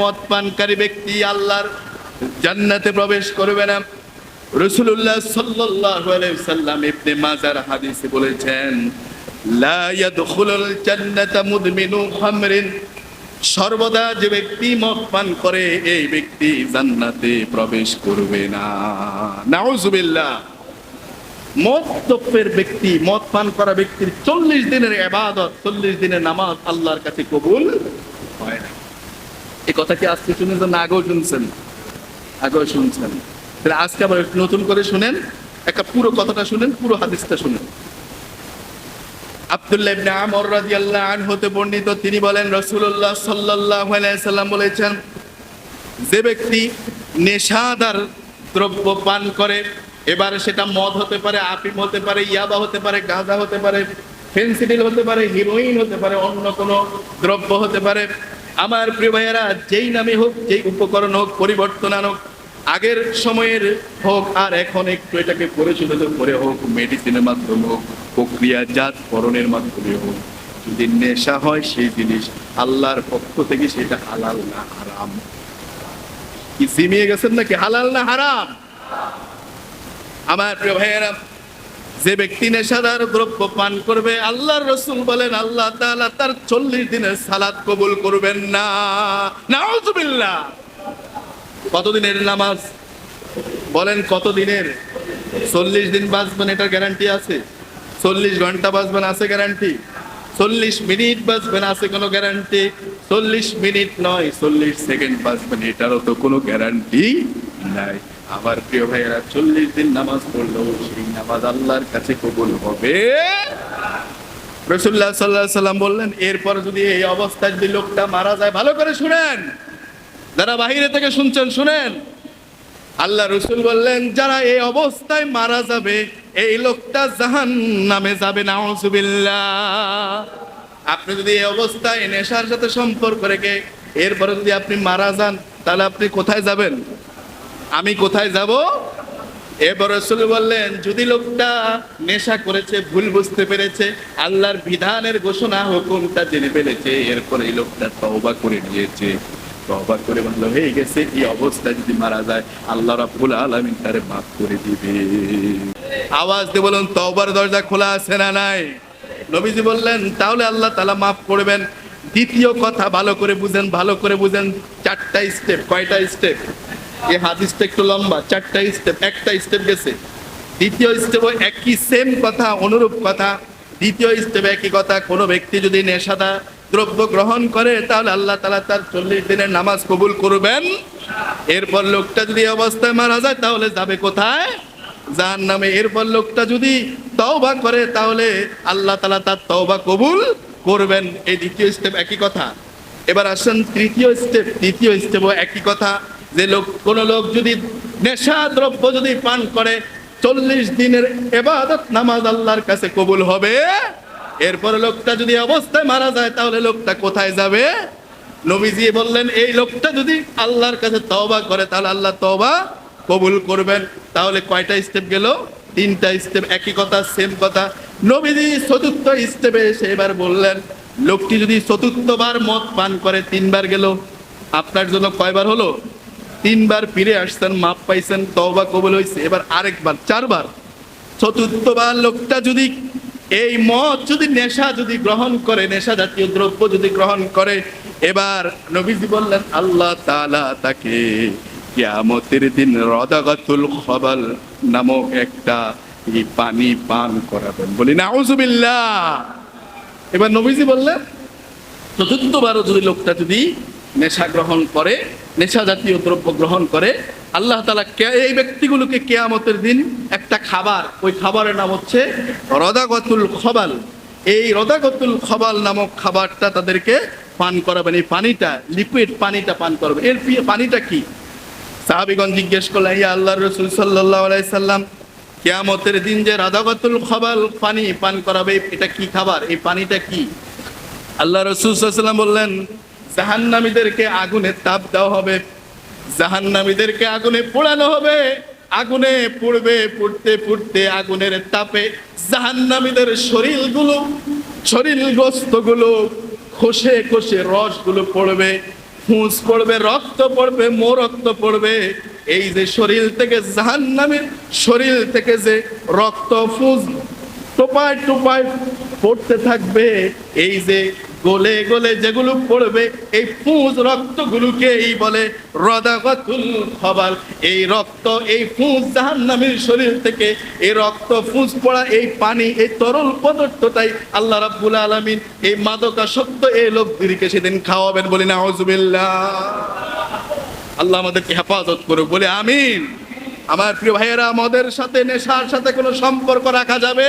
মদ পানকারী ব্যক্তি আল্লাহর জান্নাতে প্রবেশ করবে না। রসুল্লাহ সাল্লাম ইবনে মাজার হাদিসে বলেছেন সর্বদা যে ব্যক্তি মদ পান করে, এই ব্যক্তি জান্নাতে প্রবেশ করবে না। নাউজুবিল্লাহ মদ ব্যক্তি, মদ পান করা ব্যক্তির চল্লিশ দিনের এবাদত চল্লিশ দিনের নামাজ আল্লাহর কাছে কবুল এই কথা কি আজকে শুনেছেন না আগেও শুনছেন? আগেও শুনছেন। তাহলে আজকে আবার একটু নতুন করে শুনেন, একটা পুরো কথাটা শুনেন, পুরো হাদিসটা শুনেন। আব্দুল্লাহ ইবনে আমর রাদিয়াল্লাহু আনহু হতে বর্ণিত, তিনি বলেন, রাসূলুল্লাহ সাল্লাল্লাহু আলাইহি সাল্লাম বলেছেন, যে ব্যক্তি নেশাদার দ্রব্য পান করে, এবার সেটা মদ হতে পারে আফিম হতে পারে, ইয়াবা হতে পারে, গাঁজা হতে পারে, ফেন্সিডিল হতে পারে, হিরোইন হতে পারে, অন্য কোনো দ্রব্য হতে পারে আমার প্রিয় ভাইয়েরা, যেই নামে হোক, যেই উপকরণ হোক, পরিবর্তন আনুক, আগের সময়ের হোক, আর এখন একটু এটাকে পরিশোধিত করে হোক মেডিসিনের মাধ্যমে হোক, প্রক্রিয়াজাত করণের মাধ্যমে হোক, যদি নেশা হয় সেই জিনিস আল্লাহর পক্ষ থেকে সেটা হালাল না হারাম? কি জিমিয়ে গেছেন নাকি হালাল না হারাম? আমার প্রিয় ভাইয়েরা যে ব্যক্তি নেশাদার দ্রব্য পান করবে, আল্লাহর রসুল বলেন, আল্লাহ তাআলা তার চল্লিশ দিনের সালাদ কবুল করবেন না। নাউজুবিল্লাহ। কতদিনের নামাজ? বলেন কত দিনের চল্লিশ দিন বাঁচবেন, এটার গ্যারান্টি আছে? চল্লিশ ঘণ্টা বাঁচবেন, আছে গ্যারান্টি চল্লিশ মিনিট বাঁচবেন, আছে কোনো গ্যারান্টি চল্লিশ মিনিট নয়, চল্লিশ সেকেন্ড বাঁচবেন, এটারও তো কোনো গ্যারান্টি নাই। আমার প্রিয় ভাইয়েরা, চল্লিশ দিন নামাজ পড়লেও সেই নামাজ আল্লাহর কাছে কবুল হবে। রসুল্লাহ সাল্লাহ সাল্লাম বললেন, এরপর যদি এই অবস্থায় যদি লোকটা মারা যায়, ভালো করে শুনেন। যারা বাহিরে থেকে শুনছেন, শুনেন। আল্লাহ রসুল বললেন, যারা এই অবস্থায় মারা যাবে, এই লোকটা জাহান নামে যাবে না আপনি যদি এই অবস্থায় নেশার সাথে সম্পর্ক রেখে এরপরে যদি আপনি মারা যান, তাহলে আপনি কোথায় যাবেন? আমি কোথায় যাব? এবার রসুল বললেন, যদি লোকটা নেশা করেছে, ভুল বুঝতে পেরেছে, আল্লাহর বিধানের ঘোষণা, হুকুমটা জেনে ফেলেছে, এরপরে এই লোকটা তওবা করে নিয়েছে। তওবা করে বলল, হয়ে গেছে, এই অবস্থায় যদি মারা যায়, আল্লাহ রাব্বুল আলামিন তারে মাফ করে দিবে। আওয়াজ দিয়ে বলুন, তওবার দরজা খোলা আছে না নাই? নবীজি বললেন, তাহলে আল্লাহ তাআলা মাফ করবেন। দ্বিতীয় কথা, ভালো করে বুঝেন, ভালো করে বুঝেন, চারটা স্টেপ কয়টা স্টেপ এই হাদিসটা একটু লম্বা, চারটা স্টেপ একটা স্টেপ গেছে। দ্বিতীয় স্টেপ একই সেম কথা, অনুরূপ কথা। দ্বিতীয় স্টেপ একই কথা, কোনো ব্যক্তি যদি নেশাদা দ্রব্য গ্রহণ করে, তাহলে আল্লাহ তালা তার চল্লিশ দিনের নামাজ কবুল করবেন। এরপর লোকটা যদি অবস্থায় মারা যায়, তাহলে যাবে কোথায়? যার নামে এরপর লোকটা যদি তওবা করে, তাহলে আল্লাহ তালা তার তওবা কবুল করবেন। এই দ্বিতীয় স্টেপ একই কথা। এবার আসেন তৃতীয় স্টেপ তৃতীয় স্টেপও একই কথা। যে লোক, কোন লোক যদি নেশা দ্রব্য যদি পান করে, চল্লিশ দিনের এবাদত নামাজ আল্লাহর কাছে কবুল হবে। এরপর লোকটা যদি অবস্থায় মারা যায়, তাহলে লোকটা কোথায় যাবে? নবীজি বললেন, এই লোকটা যদি আল্লাহর কাছে তওবা করে, তাহলে আল্লাহ তওবা কবুল করবেন। তাহলে কয়টা স্টেপ গেল? তিনটা স্টেপ একই কথা সেম কথা। নবীজি চতুর্থ স্টেপে এসে এবার বললেন, লোকটি যদি চতুর্থবার মদ পান করে, তিনবার গেল। আপনার জন্য কয়বার হলো? তিনবার ফিরে আসছেন, মাপ পাইছেন, তওবা কবুল হয়েছে এবার আরেকবার, চারবার। চতুর্থবার লোকটা যদি এই মদ, যদি নেশা যদি গ্রহণ করে, নেশা জাতীয় দ্রব্য যদি গ্রহণ করে, এবার নবীজি বললেন, আল্লাহ তাআলা তাকে কিয়ামতের দিন রদাগাতুল খবল নামক একটা এই পানি পান করাবেন বলি না এবার নবীজি বললেন, চতুর্থবারও যদি লোকটা যদি নেশা গ্রহণ করে নেশা জাতীয় দ্রব্য গ্রহণ করে, আল্লাহ তালা এই ব্যক্তিগুলোকে কেয়ামতের দিন একটা খাবার, ওই খাবারের নাম হচ্ছে রদাগতুল খবাল। এই রদাগতুল খবাল নামক খাবারটা তাদেরকে পান করাবেন। এই পানিটা, লিকুইড পানিটা পান করবে এর পানিটা কি? সাহাবিগঞ্জ জিজ্ঞেস করলেন, ইয়া আল্লাহ রসুল সাল্লাহ আলাইসাল্লাম কেয়ামতের দিন যে রাধাগতুল খবাল পানি পান করাবে, এটা কি খাবার? এই পানিটা কি? আল্লাহ রসুল সাল্লাম বললেন জাহান্নামীদেরকে আগুনে তাপ দেওয়া হবে। জাহান্নামীদেরকে আগুনে পোড়ানো হবে। আগুনে পুড়বে, পুড়তে পুড়তে আগুনের তাপে জাহান্নামীদের শরীরগুলো, শরীরগ্রস্তগুলো, খসে খসে রসগুলো পড়বে, ফুঁস পড়বে, রক্ত পড়বে মো রক্ত পড়বে। এই যে শরীর থেকে জাহান্নামের শরীর থেকে যে রক্ত ফুঁস, টোপায় টোপায় পড়তে থাকবে, এই যে গলে গলে যেগুলো পড়বে, এই ফুঁজ রক্তগুলোকেই বলে রদাগতুল খবর এই রক্ত, এই ফুঁজ জাহান্নামের শরীর থেকে, এই রক্ত ফুঁজ পড়া, এই পানি, এই তরল পদার্থটাই আল্লাহ রাব্বুল আলামিন এই মাদকাসক্ত এই লোকদেরকে সেদিন খাওয়াবেন বলি না হজুবিল্লাহ আল্লাহ আমাদেরকে হেফাজত করুক, বলে আমিন। আমার প্রিয় ভাইয়েরা, আমাদের সাথে, নেশার সাথে কোনো সম্পর্ক রাখা যাবে?